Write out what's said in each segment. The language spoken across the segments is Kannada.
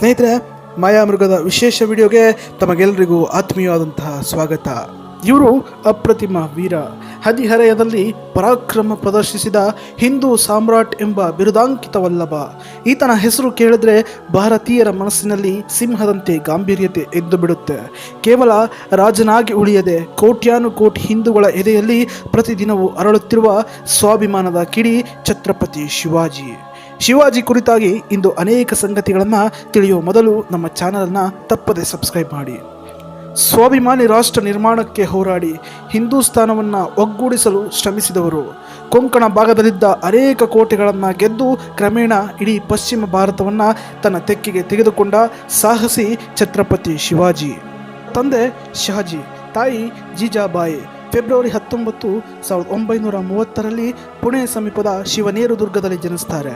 ಸ್ನೇಹಿತರೆ, ಮಾಯಾಮೃಗದ ವಿಶೇಷ ವಿಡಿಯೋಗೆ ತಮಗೆಲ್ಲರಿಗೂ ಆತ್ಮೀಯವಾದಂತಹ ಸ್ವಾಗತ. ಇವರು ಅಪ್ರತಿಮ ವೀರ. ಹದಿಹರೆಯದಲ್ಲಿ ಪರಾಕ್ರಮ ಪ್ರದರ್ಶಿಸಿದ ಹಿಂದೂ ಸಾಮ್ರಾಟ್ ಎಂಬ ಬಿರುದಾಂಕಿತವಲ್ಲಭ ಈತನ ಹೆಸರು ಕೇಳಿದ್ರೆ ಭಾರತೀಯರ ಮನಸ್ಸಿನಲ್ಲಿ ಸಿಂಹದಂತೆ ಗಾಂಭೀರ್ಯತೆ ಎದ್ದು ಬಿಡುತ್ತೆ. ಕೇವಲ ರಾಜನಾಗಿ ಉಳಿಯದೆ ಕೋಟ್ಯಾನುಕೋಟಿ ಹಿಂದೂಗಳ ಎದೆಯಲ್ಲಿ ಪ್ರತಿದಿನವೂ ಅರಳುತ್ತಿರುವ ಸ್ವಾಭಿಮಾನದ ಕಿಡಿ ಛತ್ರಪತಿ ಶಿವಾಜಿ. ಶಿವಾಜಿ ಕುರಿತಾಗಿ ಇಂದು ಅನೇಕ ಸಂಗತಿಗಳನ್ನು ತಿಳಿಯುವ ಮೊದಲು ನಮ್ಮ ಚಾನಲನ್ನು ತಪ್ಪದೆ ಸಬ್ಸ್ಕ್ರೈಬ್ ಮಾಡಿ. ಸ್ವಾಭಿಮಾನಿ ರಾಷ್ಟ್ರ ನಿರ್ಮಾಣಕ್ಕೆ ಹೋರಾಡಿ ಹಿಂದೂಸ್ತಾನವನ್ನು ಒಗ್ಗೂಡಿಸಲು ಶ್ರಮಿಸಿದವರು. ಕೊಂಕಣ ಭಾಗದಲ್ಲಿದ್ದ ಅನೇಕ ಕೋಟೆಗಳನ್ನು ಗೆದ್ದು ಕ್ರಮೇಣ ಇಡೀ ಪಶ್ಚಿಮ ಭಾರತವನ್ನು ತನ್ನ ತೆಕ್ಕಿಗೆ ತೆಗೆದುಕೊಂಡ ಸಾಹಸಿ ಛತ್ರಪತಿ ಶಿವಾಜಿ. ತಂದೆ ಶಹಾಜಿ ತಾಯಿ ಜೀಜಾಬಾಯಿ. ಫೆಬ್ರವರಿ ಹತ್ತೊಂಬತ್ತು ಸಾವಿರದ ಒಂಬೈನೂರ ಮೂವತ್ತರಲ್ಲಿ ಪುಣೆ ಸಮೀಪದ ಶಿವನೇರು ದುರ್ಗದಲ್ಲಿ ಜನಿಸ್ತಾರೆ.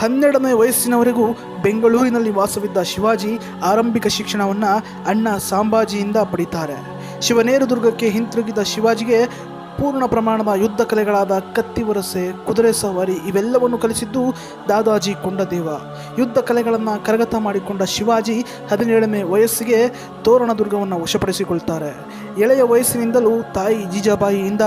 ಹನ್ನೆರಡನೇ ವಯಸ್ಸಿನವರೆಗೂ ಬೆಂಗಳೂರಿನಲ್ಲಿ ವಾಸವಿದ್ದ ಶಿವಾಜಿ ಆರಂಭಿಕ ಶಿಕ್ಷಣವನ್ನು ಅಣ್ಣ ಸಾಂಬಾಜಿಯಿಂದ ಪಡಿತಾರೆ. ಶಿವನೇರದುರ್ಗಕ್ಕೆ ಹಿಂತಿರುಗಿದ ಶಿವಾಜಿಗೆ ಪೂರ್ಣ ಪ್ರಮಾಣದ ಯುದ್ಧ ಕಲೆಗಳಾದ ಕತ್ತಿ ವರಸೆ, ಕುದುರೆ ಸವಾರಿ ಇವೆಲ್ಲವನ್ನು ಕಲಿಸಿದ್ದು ದಾದಾಜಿ ಕೊಂಡದೇವ. ಯುದ್ಧ ಕಲೆಗಳನ್ನು ಕರಗತ ಮಾಡಿಕೊಂಡ ಶಿವಾಜಿ ಹದಿನೇಳನೇ ವಯಸ್ಸಿಗೆ ತೋರಣದುರ್ಗವನ್ನು ವಶಪಡಿಸಿಕೊಳ್ತಾರೆ. ಎಳೆಯ ವಯಸ್ಸಿನಿಂದಲೂ ತಾಯಿ ಜೀಜಾಬಾಯಿಯಿಂದ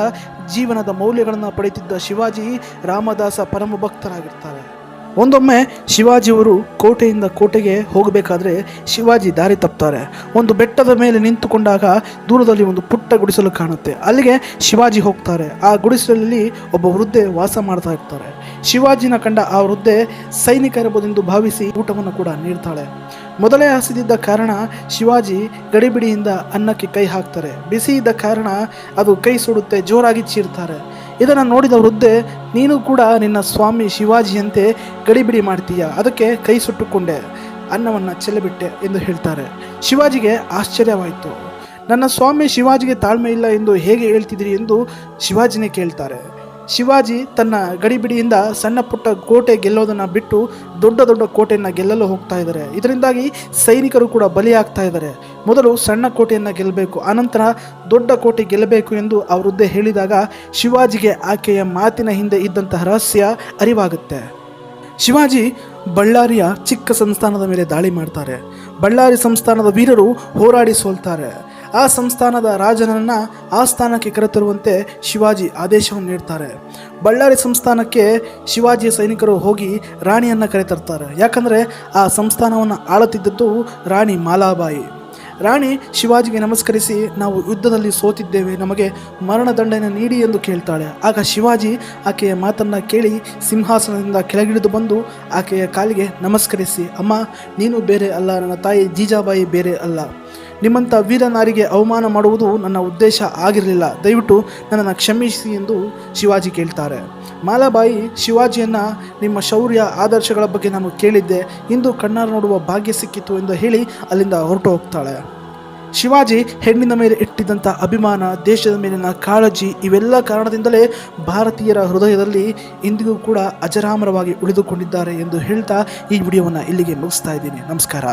ಜೀವನದ ಮೌಲ್ಯಗಳನ್ನು ಪಡೆಯುತ್ತಿದ್ದ ಶಿವಾಜಿ ರಾಮದಾಸ ಪರಮ ಭಕ್ತರಾಗಿರ್ತಾರೆ ಒಂದೊಮ್ಮೆ ಶಿವಾಜಿಯವರು ಕೋಟೆಯಿಂದ ಕೋಟೆಗೆ ಹೋಗಬೇಕಾದ್ರೆ ಶಿವಾಜಿ ದಾರಿ ತಪ್ತಾರೆ. ಒಂದು ಬೆಟ್ಟದ ಮೇಲೆ ನಿಂತುಕೊಂಡಾಗ ದೂರದಲ್ಲಿ ಒಂದು ಪುಟ್ಟ ಗುಡಿಸಲು ಕಾಣುತ್ತೆ. ಅಲ್ಲಿಗೆ ಶಿವಾಜಿ ಹೋಗ್ತಾರೆ. ಆ ಗುಡಿಸಲಲ್ಲಿ ಒಬ್ಬ ವೃದ್ಧೆ ವಾಸ ಮಾಡ್ತಾ ಇರ್ತಾರೆ. ಶಿವಾಜಿನ ಕಂಡ ಆ ವೃದ್ಧೆ ಸೈನಿಕರಿರಬಹುದೆಂದು ಭಾವಿಸಿ ಊಟವನ್ನು ಕೂಡ ನೀಡ್ತಾಳೆ. ಮೊದಲೇ ಹಸಿದಿದ್ದ ಕಾರಣ ಶಿವಾಜಿ ಗಡಿಬಿಡಿಯಿಂದ ಅನ್ನಕ್ಕೆ ಕೈ ಹಾಕ್ತಾರೆ. ಬಿಸಿ ಇದ್ದ ಕಾರಣ ಅದು ಕೈ ಸುಡುತ್ತೆ, ಜೋರಾಗಿ ಚೀರ್ತಾರೆ. ಇದನ್ನು ನೋಡಿದ ವೃದ್ಧೆ, ನೀನು ಕೂಡ ನಿನ್ನ ಸ್ವಾಮಿ ಶಿವಾಜಿಯಂತೆ ಗಡಿಬಿಡಿ ಮಾಡ್ತೀಯ, ಅದಕ್ಕೆ ಕೈ ಸುಟ್ಟುಕೊಂಡೆ, ಅನ್ನವನ್ನು ಚೆಲ್ಲಬಿಟ್ಟೆ ಎಂದು ಹೇಳ್ತಾರೆ. ಶಿವಾಜಿಗೆ ಆಶ್ಚರ್ಯವಾಯಿತು. ನನ್ನ ಸ್ವಾಮಿ ಶಿವಾಜಿಗೆ ತಾಳ್ಮೆ ಇಲ್ಲ ಎಂದು ಹೇಗೆ ಹೇಳ್ತಿದ್ದೀರಿ ಎಂದು ಶಿವಾಜಿನೇ ಕೇಳ್ತಾರೆ. ಶಿವಾಜಿ ತನ್ನ ಗಡಿಬಿಡಿಯಿಂದ ಸಣ್ಣ ಪುಟ್ಟ ಕೋಟೆ ಗೆಲ್ಲೋದನ್ನು ಬಿಟ್ಟು ದೊಡ್ಡ ದೊಡ್ಡ ಕೋಟೆಯನ್ನು ಗೆಲ್ಲಲು ಹೋಗ್ತಾ ಇದ್ದಾರೆ. ಇದರಿಂದಾಗಿ ಸೈನಿಕರು ಕೂಡ ಬಲಿಯಾಗ್ತಾ ಇದ್ದಾರೆ. ಮೊದಲು ಸಣ್ಣ ಕೋಟೆಯನ್ನು ಗೆಲ್ಲಬೇಕು, ಆನಂತರ ದೊಡ್ಡ ಕೋಟೆ ಗೆಲ್ಲಬೇಕು ಎಂದು ವೃದ್ಧೆ ಹೇಳಿದಾಗ ಶಿವಾಜಿಗೆ ಆಕೆಯ ಮಾತಿನ ಹಿಂದೆ ಇದ್ದಂತಹ ರಹಸ್ಯ ಅರಿವಾಗುತ್ತೆ. ಶಿವಾಜಿ ಬಳ್ಳಾರಿಯ ಚಿಕ್ಕ ಸಂಸ್ಥಾನದ ಮೇಲೆ ದಾಳಿ ಮಾಡ್ತಾರೆ. ಬಳ್ಳಾರಿ ಸಂಸ್ಥಾನದ ವೀರರು ಹೋರಾಡಿ ಸೋಲ್ತಾರೆ. ಆ ಸಂಸ್ಥಾನದ ರಾಜನನ್ನು ಆ ಸ್ಥಾನಕ್ಕೆ ಕರೆತರುವಂತೆ ಶಿವಾಜಿ ಆದೇಶವನ್ನು ನೀಡ್ತಾರೆ. ಬಳ್ಳಾರಿ ಸಂಸ್ಥಾನಕ್ಕೆ ಶಿವಾಜಿಯ ಸೈನಿಕರು ಹೋಗಿ ರಾಣಿಯನ್ನು ಕರೆತರ್ತಾರೆ. ಯಾಕಂದರೆ ಆ ಸಂಸ್ಥಾನವನ್ನು ಆಳುತ್ತಿದ್ದದ್ದು ರಾಣಿ ಮಾಲಾಬಾಯಿ. ರಾಣಿ ಶಿವಾಜಿಗೆ ನಮಸ್ಕರಿಸಿ ನಾವು ಯುದ್ಧದಲ್ಲಿ ಸೋತಿದ್ದೇವೆ, ನಮಗೆ ಮರಣದಂಡನೆ ನೀಡಿ ಎಂದು ಕೇಳ್ತಾಳೆ. ಆಗ ಶಿವಾಜಿ ಆಕೆಯ ಮಾತನ್ನು ಕೇಳಿ ಸಿಂಹಾಸನದಿಂದ ಕೆಳಗಿಳಿದು ಬಂದು ಆಕೆಯ ಕಾಲಿಗೆ ನಮಸ್ಕರಿಸಿ, ಅಮ್ಮ, ನೀನು ಬೇರೆ ಅಲ್ಲ, ನನ್ನ ತಾಯಿ ಜೀಜಾಬಾಯಿ ಬೇರೆ ಅಲ್ಲ. ನಿಮ್ಮಂಥ ವೀರನಾರಿಗೆ ಅವಮಾನ ಮಾಡುವುದು ನನ್ನ ಉದ್ದೇಶ ಆಗಿರಲಿಲ್ಲ. ದಯವಿಟ್ಟು ನನ್ನನ್ನು ಕ್ಷಮಿಸಿ ಎಂದು ಶಿವಾಜಿ ಕೇಳ್ತಾರೆ. ಮಾಲಾಬಾಯಿ ಶಿವಾಜಿಯನ್ನು ನಿಮ್ಮ ಶೌರ್ಯ ಆದರ್ಶಗಳ ಬಗ್ಗೆ ನಾನು ಕೇಳಿದ್ದೆ. ಇಂದು ಕಣ್ಣಾರು ನೋಡುವ ಭಾಗ್ಯ ಸಿಕ್ಕಿತು ಎಂದು ಹೇಳಿ ಅಲ್ಲಿಂದ ಹೊರಟು ಹೋಗ್ತಾಳೆ. ಶಿವಾಜಿ ಹೆಣ್ಣಿನ ಮೇಲೆ ಇಟ್ಟಿದ್ದಂಥ ಅಭಿಮಾನ, ದೇಶದ ಮೇಲಿನ ಕಾಳಜಿ ಇವೆಲ್ಲ ಕಾರಣದಿಂದಲೇ ಭಾರತೀಯರ ಹೃದಯದಲ್ಲಿ ಇಂದಿಗೂ ಕೂಡ ಅಜರಾಮರವಾಗಿ ಉಳಿದುಕೊಂಡಿದ್ದಾರೆ ಎಂದು ಹೇಳ್ತಾ ಈ ವಿಡಿಯೋವನ್ನು ಇಲ್ಲಿಗೆ ಮುಗಿಸ್ತಾ ಇದ್ದೀನಿ. ನಮಸ್ಕಾರ.